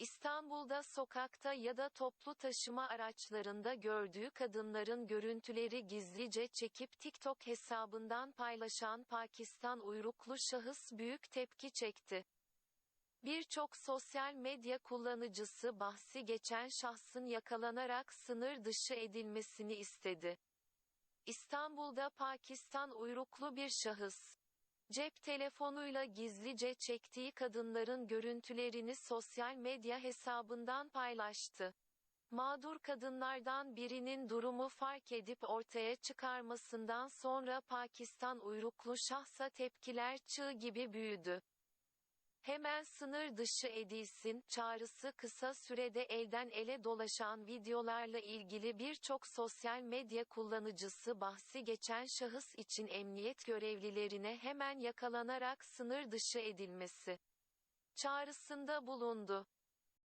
İstanbul'da sokakta ya da toplu taşıma araçlarında gördüğü kadınların görüntüleri gizlice çekip TikTok hesabından paylaşan Pakistan uyruklu şahıs büyük tepki çekti. Birçok sosyal medya kullanıcısı bahsi geçen şahsın yakalanarak sınır dışı edilmesini istedi. İstanbul'da Pakistan uyruklu bir şahıs cep telefonuyla gizlice çektiği kadınların görüntülerini sosyal medya hesabından paylaştı. Mağdur kadınlardan birinin durumu fark edip ortaya çıkarmasından sonra Pakistan uyruklu şahsa tepkiler çığ gibi büyüdü. Hemen sınır dışı edilsin çağrısı kısa sürede elden ele dolaşan videolarla ilgili birçok sosyal medya kullanıcısı bahsi geçen şahıs için emniyet görevlilerine hemen yakalanarak sınır dışı edilmesi çağrısında bulundu.